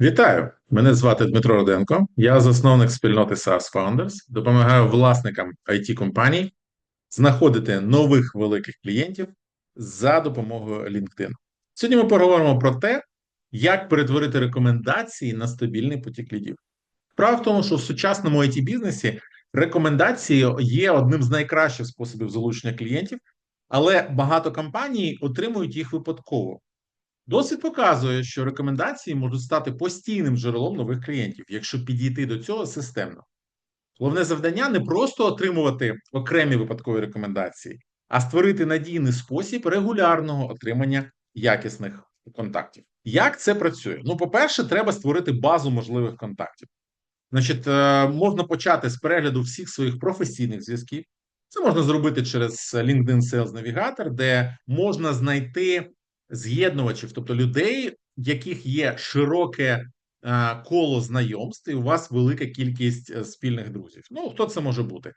Вітаю! Мене звати Дмитро Роденко. Я засновник спільноти SaaS Founders. Допомагаю власникам it компаній знаходити нових великих клієнтів за допомогою LinkedIn. Сьогодні ми поговоримо про те, як перетворити рекомендації на стабільний потік лідів. Справа в тому, що в сучасному it бізнесі рекомендації є одним з найкращих способів залучення клієнтів, але багато компаній отримують їх випадково. Досвід показує, що рекомендації можуть стати постійним джерелом нових клієнтів, якщо підійти до цього системно. Головне завдання не просто отримувати окремі випадкові рекомендації, а створити надійний спосіб регулярного отримання якісних контактів. Як це працює? Ну, по-перше, треба створити базу можливих контактів. Значить, е, можна почати з перегляду всіх своїх професійних зв'язків. Це можна зробити через LinkedIn Sales Navigator, де можна знайти з'єднувачів, тобто людей, в яких є широке е, коло знайомств, і у вас велика кількість е, спільних друзів. Ну, хто це може бути?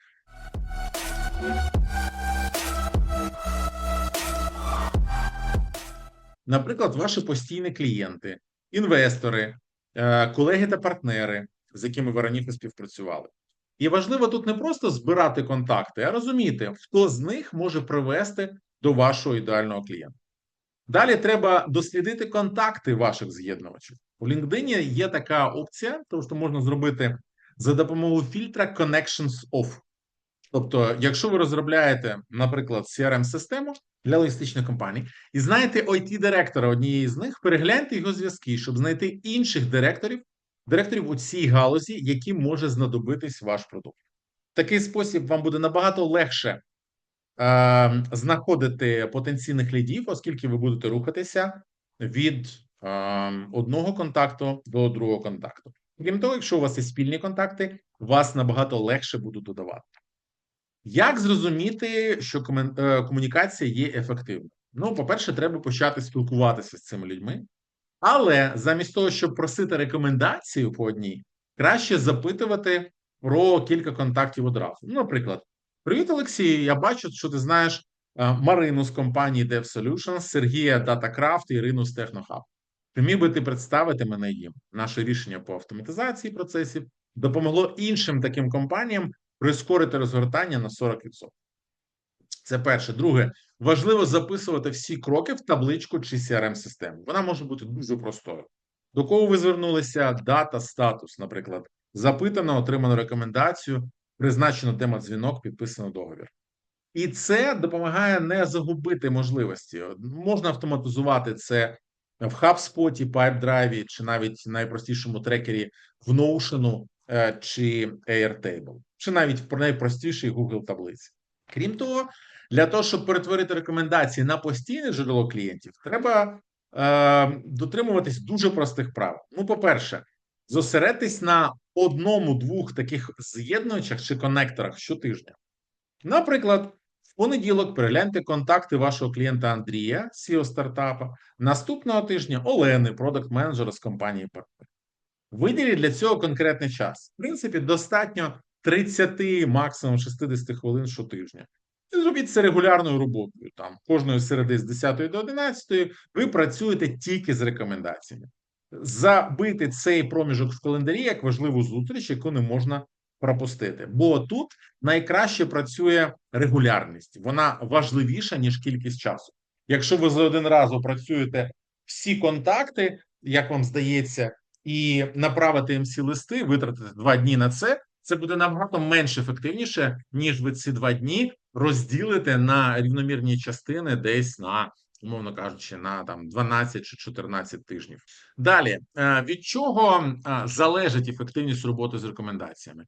Наприклад, ваші постійні клієнти, інвестори, е, колеги та партнери, з якими ви раніше співпрацювали. І важливо тут не просто збирати контакти, а розуміти, хто з них може привести до вашого ідеального клієнта. Далі треба дослідити контакти ваших з'єднувачів. У LinkedIn є така опція, тому що можна зробити за допомогою фільтра Connections Off. Тобто, якщо ви розробляєте, наприклад, CRM-систему для логістичних компаній, і знаєте it директора однієї з них, перегляньте його зв'язки, щоб знайти інших директорів, директорів у цій галузі, які може знадобитись ваш продукт. Такий спосіб вам буде набагато легше знаходити потенційних лідів, оскільки ви будете рухатися від е, одного контакту до другого контакту. Крім того, якщо у вас є спільні контакти, вас набагато легше будуть додавати. Як зрозуміти, що е, комунікація є ефективною? Ну, по-перше, треба почати спілкуватися з цими людьми, але замість того, щоб просити рекомендацію по одній, краще запитувати про кілька контактів одразу. Ну, наприклад, привіт, Олексій. Я бачу, що ти знаєш е, Марину з компанії Dev Solutions, Сергія DataCraft і Ірину з TechnoHub. Чи міг би ти представити мене їм? Наше рішення по автоматизації процесів допомогло іншим таким компаніям прискорити розгортання на 40%. Це перше. Друге, важливо записувати всі кроки в табличку чи crm систему Вона може бути дуже простою. До кого ви звернулися? Дата, статус, наприклад, запитано, отримано рекомендацію, призначено тема дзвінок, підписано договір. І це допомагає не загубити можливості. Можна автоматизувати це в HubSpot, PipeDrive, чи навіть в найпростішому трекері в Notion е, чи Airtable, чи навіть в найпростішій Google таблиці. Крім того, для того, щоб перетворити рекомендації на постійне джерело клієнтів, треба е, дотримуватись дуже простих правил. Ну, по-перше, зосередьтесь на одному-двох таких з'єднувачах чи конекторах щотижня. Наприклад, в понеділок перегляньте контакти вашого клієнта Андрія, CEO стартапа, наступного тижня Олени, продакт менеджера з компанії партнер. Виділіть для цього конкретний час. В принципі, достатньо 30, максимум 60 хвилин щотижня. І зробіть це регулярною роботою. Там кожної середи з 10 до 11 ви працюєте тільки з рекомендаціями. Забити цей проміжок в календарі як важливу зустріч, яку не можна пропустити. Бо тут найкраще працює регулярність, вона важливіша ніж кількість часу. Якщо ви за один раз опрацюєте всі контакти, як вам здається, і направити їм всі листи, витратити два дні на це. Це буде набагато менш ефективніше, ніж ви ці два дні розділите на рівномірні частини, десь на умовно кажучи, на там 12 чи 14 тижнів. Далі е, від чого е, залежить ефективність роботи з рекомендаціями?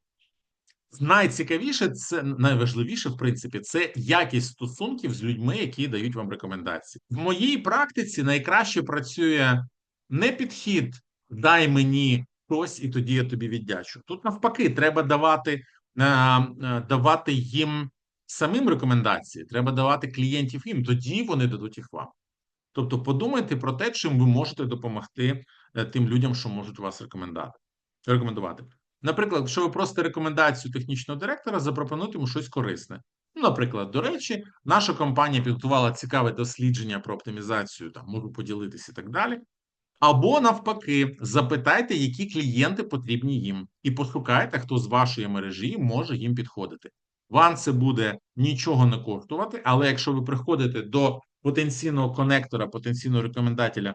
Найцікавіше, це найважливіше, в принципі, це якість стосунків з людьми, які дають вам рекомендації. В моїй практиці найкраще працює не підхід дай мені щось, і тоді я тобі віддячу. Тут навпаки, треба давати, е, давати їм самим рекомендації, треба давати клієнтів їм, тоді вони дадуть їх вам. Тобто, подумайте про те, чим ви можете допомогти е, тим людям, що можуть вас рекомендувати. Наприклад, якщо ви просите рекомендацію технічного директора, запропонуйте йому щось корисне. Наприклад, до речі, наша компанія підготувала цікаве дослідження про оптимізацію, там можу поділитися і так далі. Або навпаки, запитайте, які клієнти потрібні їм, і пошукайте, хто з вашої мережі може їм підходити. Вам це буде нічого не коштувати, але якщо ви приходите до потенційного конектора, потенційного рекомендателя,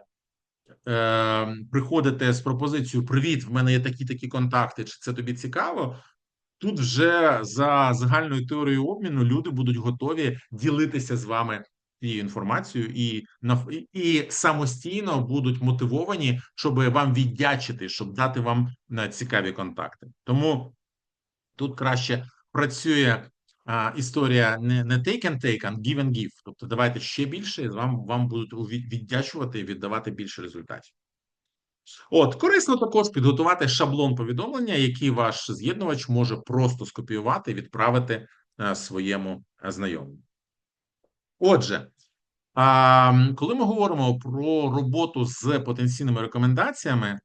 е, приходите з пропозицією Привіт, в мене є такі такі контакти, чи це тобі цікаво? Тут вже за загальною теорією обміну люди будуть готові ділитися з вами цією інформацією і і самостійно будуть мотивовані, щоб вам віддячити, щоб дати вам е, цікаві контакти. Тому тут краще працює а, історія не, не take and take, а give and give. Тобто давайте ще більше, і вам, вам будуть віддячувати і віддавати більше результатів. От, корисно також підготувати шаблон повідомлення, який ваш з'єднувач може просто скопіювати і відправити е, своєму е, знайомому. Отже, а, коли ми говоримо про роботу з потенційними рекомендаціями,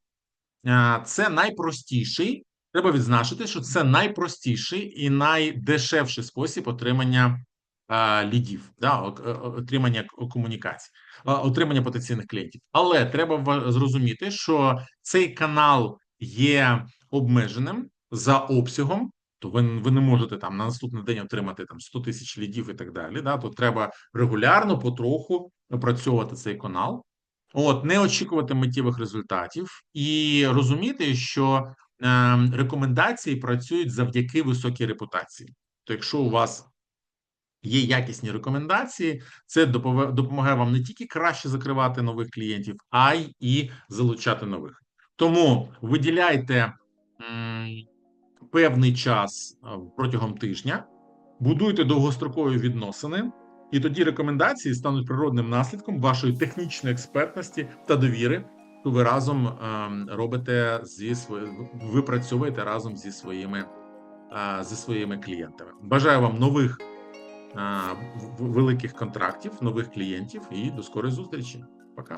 а, це найпростіший. Треба відзначити, що це найпростіший і найдешевший спосіб отримання лідів, да, отримання комунікацій, отримання потенційних клієнтів. Але треба зрозуміти, що цей канал є обмеженим за обсягом. То ви, ви не можете там на наступний день отримати там 100 тисяч лідів і так далі. Да? То треба регулярно, потроху опрацьовувати цей канал. От, не очікувати миттєвих результатів і розуміти, що рекомендації працюють завдяки високій репутації. То якщо у вас є якісні рекомендації, це допомагає вам не тільки краще закривати нових клієнтів, а й і залучати нових. Тому виділяйте певний час е, протягом тижня, будуйте довгострокові відносини, і тоді рекомендації стануть природним наслідком вашої технічної експертності та довіри, ви разом ем, робите зі своїми, ви працюєте разом зі своїми е, зі своїми клієнтами. Бажаю вам нових е, великих контрактів, нових клієнтів і до скорої зустрічі. Пока.